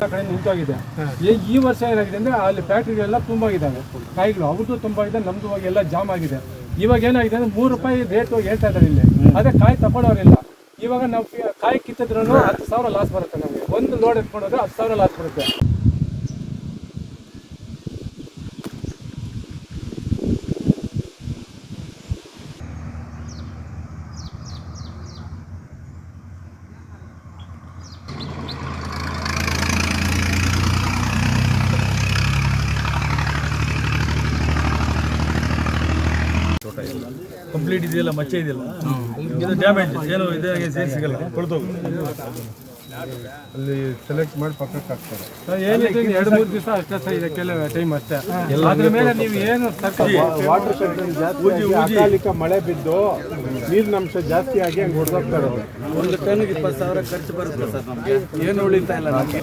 ಕಡೆ ನಿಂತೋಗಿದೆ ಈ- ವರ್ಷ ಏನಾಗಿದೆ ಅಂದ್ರೆ ಅಲ್ಲಿ ಫ್ಯಾಕ್ಟ್ರಿಗಳೆಲ್ಲ ತುಂಬಾಗಿದ್ದಾವೆ. ಕಾಯಿಗಳು ಅವ್ರದ್ದು ತುಂಬಾಗಿದೆ, ನಮ್ದು ಎಲ್ಲ ಜಾಮ್ ಆಗಿದೆ. ಇವಾಗ ಏನಾಗಿದೆ ಅಂದ್ರೆ ಮೂರು ರೂಪಾಯಿ ರೇಟ್ ಹೇಳ್ತಾ ಇದ್ದಾರೆ ಇಲ್ಲಿ. ಅದೇ ಕಾಯಿ ತಗೊಳ್ಳೋರಿಲ್ಲ ಇವಾಗ ನಾವು ಕಾಯಿ ಕಿತ್ತಿದ್ರು ಹತ್ತು ಸಾವಿರ ಲಾಸ್ ಬರುತ್ತೆ ನಮಗೆ. ಒಂದು ಲೋಡ್ ಎತ್ಕೊಂಡ್ರೆ ಹತ್ತು ಸಾವಿರ ಲಾಸ್ ಬರುತ್ತೆ. ಕಂಪ್ಲೀಟ್ ಇದೆಯಲ್ಲ ಮಚ್ಚೆ ಇದೆಯಲ್ಲ? ಇದು ಡ್ಯಾಮೇಜ್ ಏನು ಇದೇ ಸೇರಿ ಸಿಗಲ್ಲ. ಕೊಳ್ತೋಗುತ್ತೆ ಅಲ್ಲಿ ಸೆಲೆಕ್ಟ್ ಮಾಡಿ ಪಕ್ಕಕ್ಕೆ ಹಾಕ್ತಾರೆ. ಸರ್, ಏನಿದೆ ಎರಡು ಮೂರು ದಿವಸ ಅಷ್ಟೇ ಸರ್ ಇದಕ್ಕೆಲ್ಲ ಟೈಮ್ ಅಷ್ಟೇ. ಅದ್ರ ಮೇಲೆ ನೀವು ಏನು ಸರ್ಕಾರ ವಾಟರ್ ಅಕಾಲಿಕ ಮಳೆ ಬಿದ್ದು ನೀರಿನ ಅಂಶ ಜಾಸ್ತಿ ಆಗಿ ಹಂಗೆ ಹೊಡೆದೋಗ್ತಾ ಇರೋದು ಒಂದು ಟನ್ಗೆ ಇಪ್ಪತ್ತು ಸಾವಿರ ಖರ್ಚು ಬರುತ್ತೆ ಸರ್ ನಮಗೆ. ಏನು ಉಳಿತಾ ಇಲ್ಲ ನಮಗೆ.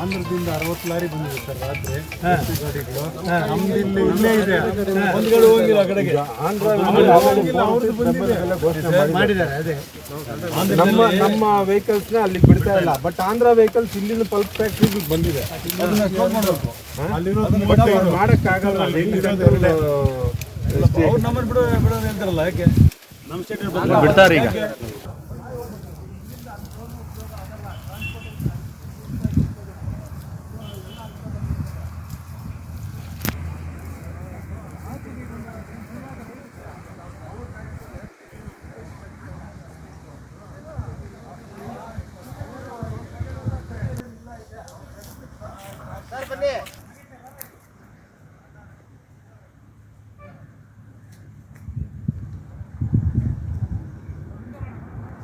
ಆಂಧ್ರದಿಂದ ಅರವತ್ತು ಲಾರಿ ಬಂದಿದೆ ಸರ್ ರಾತ್ರಿ ಗಾಡಿಗಳು. ನಮ್ದು ಇಲ್ಲಿ ಇಲ್ಲೇ ಇದೆ. ಒಂದು ಕಡೆ ಹೋಗಿಲ್ಲ ಆ ಕಡೆಗೆ. ಮಾಡಿದ್ದಾರೆ. ಅದೇ. ನಮ್ಮ ನಮ್ಮ ವೆಹಿಕಲ್ಸ್ನ ಅಲ್ಲಿ ಬಿಡ್ತಾ ಇಲ್ಲ. ಬಟ್ ಆಂಧ್ರ ವೆಹಿಕಲ್ಸ್ ಇಲ್ಲಿನ ಪಲ್ಪ್ ಫ್ಯಾಕ್ಟ್ರಿ ಬಂದಿದೆ. ಮಾಡಕ್ಕಾಗಲ್ಲ. ಅವ್ರು ನಮ್ಮನ್ನು ಬಿಡೋ ಬಿಡೋದು ಅಂತಾರಲ್ಲ ಯಾಕೆ? ನಮ್ಮ ಸ್ಟೇಟ್ ಬಿಡ್ತಾರೆ ಈಗ. これね